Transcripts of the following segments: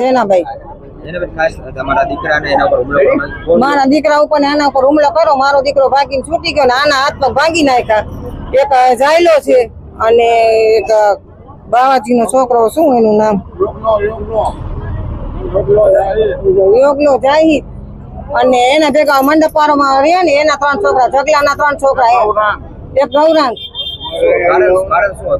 જેનાભાઈ પર મારા દીકરા ઉપર ને એના ઉપર હુમલો કરો. મારો દીકરો ભાગીને છૂટી ગયો ને આના હાથ પગ ભાગી નાખ્યા. એક જાયલો છે અને એક બાવાજી નો છોકરો શું એનું નામ? યોગલો જાહી. અને એના ભેગા મંડપારોમાં રહ્યા ને એના ત્રણ છોકરા જગલાના ત્રણ છોકરા. એક ગૌરાંગ.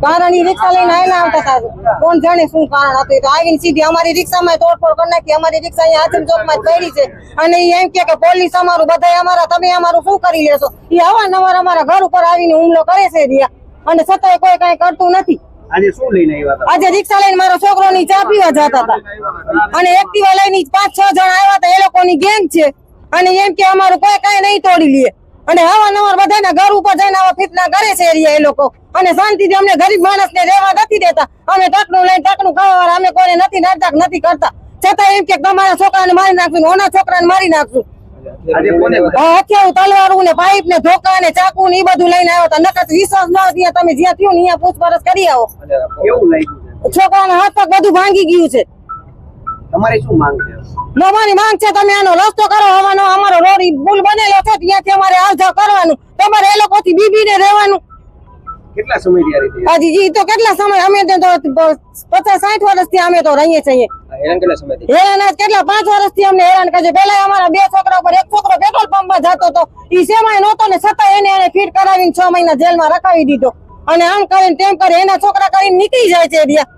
કારણ ઈ રિક્ષા લઈને આવીને આવતા હતા કોણ જાણે શું કારણ હતું તો આવીને સીધી અમારી રિક્ષામાં તોડફોડ કરી નાખી. અમારી રિક્ષા અહીંયા આઝમ ચોકમાં પડી છે. અને એમ કે કે પોલીસ અમારું બધા અમારા તમે અમારું શું કરી લેશો? ઈ અવારનવાર અમારા ઘર ઉપર આવીને હુમલો કરે છે રિયા. અને છતાંય કોઈ કઈ કરતું નથી. આજે શું લઈને આવ્યા હતા? આજે રિક્ષા લઈને મારો છોકરો ની ચા પીવા જતા હતા અને એક્ટિવા લઈને પાંચ છ જણ આવ્યા હતા એ લોકોની ગેંગ છે. અને એમ કે અમારું કોઈ કઈ નહીં તોડી લે. અને અવારનવાર બધાના ઘર ઉપર જઈને આવા ફીતના કરે છે એ લોકો. અને શાંતિથી અમને ગરીબ માણસને રહેવા નથી દેતા. અમે ટકનું લઈને ટકનું ખાવા અમે કોઈને નથી નડતા નથી કરતા. છતાં એમ કે તમારા છોકરાને મારી નાખશું ને ઓના છોકરાને મારી નાખશું. કોને હથિયારું તલવારું ને પાઇપ ને ધોકા ને ચાકુ ને એ બધું લઈને આવ્યા હતા. નકર વિશ્વાસ ન ત્યાં તમે જ્યાં થયું ને અહીંયા પૂછપરછ કરી આવો. છોકરાના હાથ પગ બધું ભાંગી ગયું છે. તમારી શું માંગ છે? અમારી માંગ છે તમે આનો રસ્તો કરો હવાનો અમારો રોડ પુલ બનેલો છે ત્યાંથી અમારે આવજા કરવાનું. તમારે એ લોકોથી બીબીને રહેવાનું. કેટલા સમયથી આ રીતે? હાજી જી તો કેટલા સમય? અમે તો તો પચાસ સાઠ વર્ષથી અમે તો રહીએ છીએ હેરાન કેટલા સમયથી? હેરાન કેટલા? પાંચ વર્ષથી અમને હેરાન કરે પેલા અમારા બે છોકરા પર એક છોકરો પેટ્રોલ પંપમાં જતો હતો. ઈ સેમાય નહોતો ને છતાં એને એને ફીટ કરાવીને છ મહિના જેલમાં રખાવી દીધો. અને આમ કરીને તેમ કરે એના છોકરા કરીને નીકળી જાય છે રિયા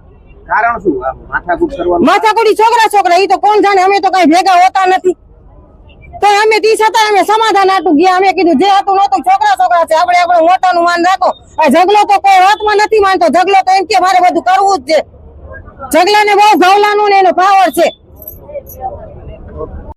કારણ શું? માથાકૂટ કરવાનું? માથાકૂટી છોકરા છોકરા, ઈ તો કોણ જાણે? અમે તો કઈ ભેગા હોતા નથી. તો અમે તી છતાં અમે સમાધાન આટું ગયા. અમે કીધું, જે હતું નતું છોકરા છોકરા છે. આપણે આપણે મોટાનું માન રાખો. આ ઝઘલો તો કોઈ વાતમાં નથી માનતો. ઝગલો તો એમ કે મારે બધું કરવું જ છે. ઝઘલાને બહુ ગવલાનું ને એનો પાવર છે.